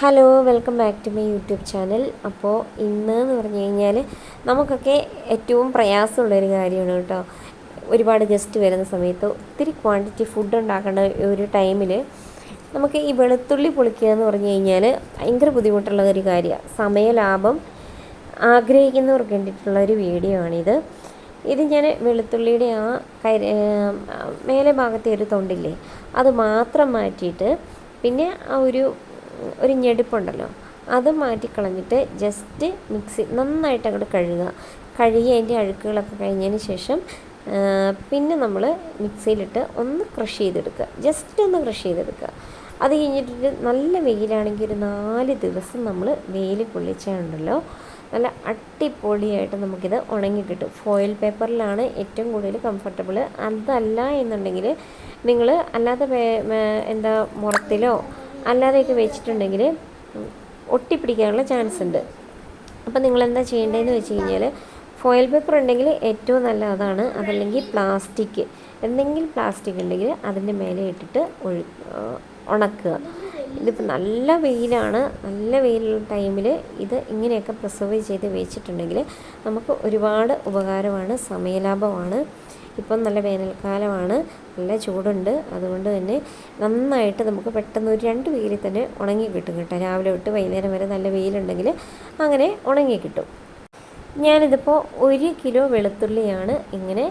Hello welcome back to my YouTube channel. അപ്പോൾ ഇന്ന് എന്ന് പറഞ്ഞു കഴിഞ്ഞാൽ നമുക്കൊക്കെ ഏറ്റവും പ്രയാസമുള്ളൊരു കാര്യമാണ് കേട്ടോ. ഒരുപാട് ഗസ്റ്റ് വരുന്ന സമയത്ത് ഒത്തിരി ക്വാണ്ടിറ്റി ഫുഡ് ഉണ്ടാക്കേണ്ട ഒരു ടൈമിൽ നമുക്ക് ഈ വെളുത്തുള്ളി പൊളിക്കുക എന്ന് പറഞ്ഞു കഴിഞ്ഞാൽ ഭയങ്കര ബുദ്ധിമുട്ടുള്ള ഒരു കാര്യമാണ് സമയലാഭം ആഗ്രഹിക്കുന്നവർക്ക് വേണ്ടിയിട്ടുള്ള ഒരു വീഡിയോ ആണിത്. ഇത് ഞാൻ വെളുത്തുള്ളിയുടെ ആ കൈ മേലെ ഭാഗത്തെ ഒരു തൊണ്ടില്ലേ അത് മാത്രം മാറ്റിയിട്ട് പിന്നെ ആ ഒരു ഒരു ഞെടുപ്പുണ്ടല്ലോ. അത് മാറ്റിക്കളഞ്ഞിട്ട് ജസ്റ്റ് മിക്സി നന്നായിട്ട് അങ്ങോട്ട് കഴുകുക കഴുകി അതിന്റെ അഴുക്കുകളൊക്കെ കഴിഞ്ഞതിന് ശേഷം പിന്നെ നമ്മൾ മിക്സിയിലിട്ട് ഒന്ന് ക്രഷ് ചെയ്തെടുക്കുക. ജസ്റ്റ് ഒന്ന് ക്രഷ് ചെയ്തെടുക്കുക. അത് കഴിഞ്ഞിട്ട് നല്ല വെയിലാണെങ്കിൽ ഒരു നാല് ദിവസം നമ്മൾ വെയിൽ പൊള്ളിച്ചുണ്ടല്ലോ നല്ല അട്ടിപ്പൊളിയായിട്ട് നമുക്കിത് ഉണങ്ങി കിട്ടും. ഫോയിൽ പേപ്പറിലാണ് ഏറ്റവും കൂടുതൽ കംഫർട്ടബിൾ അതല്ല എന്നുണ്ടെങ്കിൽ നിങ്ങൾ അല്ലാത്ത എന്താ മുറത്തിലോ അല്ലാതെയൊക്കെ വെച്ചിട്ടുണ്ടെങ്കിൽ ഒട്ടിപ്പിടിക്കാനുള്ള ചാൻസ് ഉണ്ട്. അപ്പോൾ നിങ്ങൾ എന്താ ചെയ്യേണ്ടതെന്ന് വെച്ച് കഴിഞ്ഞാൽ ഫോയിൽ പേപ്പർ ഉണ്ടെങ്കിൽ ഏറ്റവും നല്ല അതാണ് അതല്ലെങ്കിൽ പ്ലാസ്റ്റിക് എന്തെങ്കിലും പ്ലാസ്റ്റിക് ഉണ്ടെങ്കിൽ അതിന്റെ മേലെ ഇട്ടിട്ട് ഒഴു ഉണക്കുക. ഇതിപ്പോൾ നല്ല വെയിലാണ്. നല്ല വെയിലുള്ള ടൈമിൽ ഇത് ഇങ്ങനെയൊക്കെ പ്രിസർവ് ചെയ്ത് വെച്ചിട്ടുണ്ടെങ്കിൽ നമുക്ക് ഒരുപാട് ഉപകാരമാണ്. സമയലാഭമാണ്. ഇപ്പം നല്ല വേനൽക്കാലമാണ് നല്ല ചൂടുണ്ട്. അതുകൊണ്ട് തന്നെ നന്നായിട്ട് നമുക്ക് പെട്ടെന്ന് ഒരു രണ്ട് വെയിലിൽ തന്നെ ഉണങ്ങി കിട്ടും കേട്ടോ. രാവിലെ തൊട്ട് വൈകുന്നേരം വരെ നല്ല വെയിലുണ്ടെങ്കിൽ അങ്ങനെ ഉണങ്ങി കിട്ടും. ഞാനിതിപ്പോൾ ഒരു കിലോ വെളുത്തുള്ളിയാണ് ഇങ്ങനെ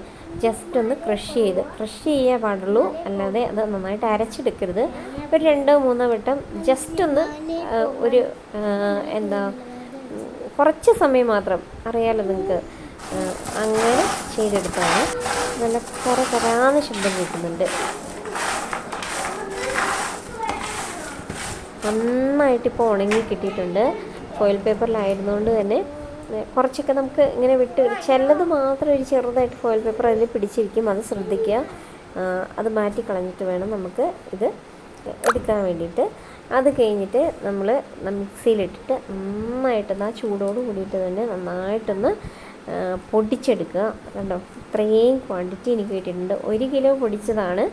ജസ്റ്റ് ഒന്ന് ക്രഷ് ചെയ്ത്. ക്രഷ് ചെയ്യാൻ പാടുള്ളൂ. അല്ലാതെ അത് നന്നായിട്ട് അരച്ചെടുക്കരുത്. ഒരു രണ്ടോ മൂന്നോ വട്ടം ജസ്റ്റ് ഒന്ന് ഒരു എന്താ കുറച്ച് സമയം മാത്രം അറിയാലോ നിങ്ങൾക്ക്. അങ്ങനെ ചെയ്തെടുത്താണ്. നല്ല കറ കരാന്ന് ശബ്ദം കേൾക്കുന്നുണ്ട്. നന്നായിട്ടിപ്പോൾ ഉണങ്ങി കിട്ടിയിട്ടുണ്ട്. ഫോയിൽ പേപ്പറിലായിരുന്നുകൊണ്ട് തന്നെ കുറച്ചൊക്കെ നമുക്ക് ഇങ്ങനെ വിട്ട് ചിലത് മാത്രം ഒരു ചെറുതായിട്ട് ഫോയിൽ പേപ്പർ അതിൽ പിടിച്ചിരിക്കും. അത് ശ്രദ്ധിക്കുക. അത് മാറ്റി കളഞ്ഞിട്ട് വേണം നമുക്ക് ഇത് എടുക്കാൻ വേണ്ടിയിട്ട്. അത് കഴിഞ്ഞിട്ട് നമ്മൾ മിക്സിയിലിട്ടിട്ട് നന്നായിട്ടൊന്ന് ആ ചൂടോട് കൂടിയിട്ട് തന്നെ നന്നായിട്ടൊന്ന് പൊടിച്ചെടുക്കുക. കണ്ടോ? ഇത്രയും ക്വാണ്ടിറ്റി എനിക്ക് കിട്ടിയിട്ടുണ്ട്. ഒരു കിലോ പൊടിച്ചതാണ്.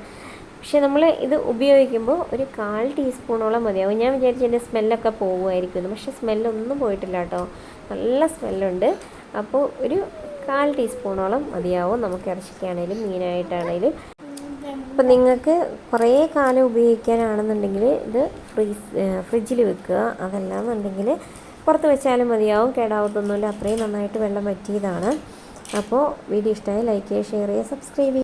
പക്ഷേ നമ്മൾ ഇത് ഉപയോഗിക്കുമ്പോൾ ഒരു കാൽ ടീസ്പൂണോളം മതിയാവും. ഞാൻ വിചാരിച്ചു എന്റെ സ്മെല്ലൊക്കെ പോകുമായിരിക്കുമെന്ന്. പക്ഷേ സ്മെല്ലൊന്നും പോയിട്ടില്ല കേട്ടോ. നല്ല സ്മെല്ലുണ്ട് അപ്പോൾ ഒരു കാൽ ടീസ്പൂണോളം മതിയാവും നമുക്ക് ഇറച്ചിക്കാണേലും മീനായിട്ടാണേലും. അപ്പം നിങ്ങൾക്ക് കുറേ കാലം ഉപയോഗിക്കാനാണെന്നുണ്ടെങ്കിൽ ഇത് ഫ്രീസ് ഫ്രിഡ്ജിൽ വെക്കുക. അതല്ലാന്നുണ്ടെങ്കിൽ പുറത്ത് വെച്ചാലും മതിയാവും. കേടാവത്തൊന്നുമില്ല അത്രയും നന്നായിട്ട് വെള്ളം വറ്റിയതാണ്. അപ്പോൾ വീഡിയോ ഇഷ്ടമായി ലൈക്ക് ചെയ്യുക ഷെയർ ചെയ്യുക സബ്സ്ക്രൈബ് ചെയ്യുക.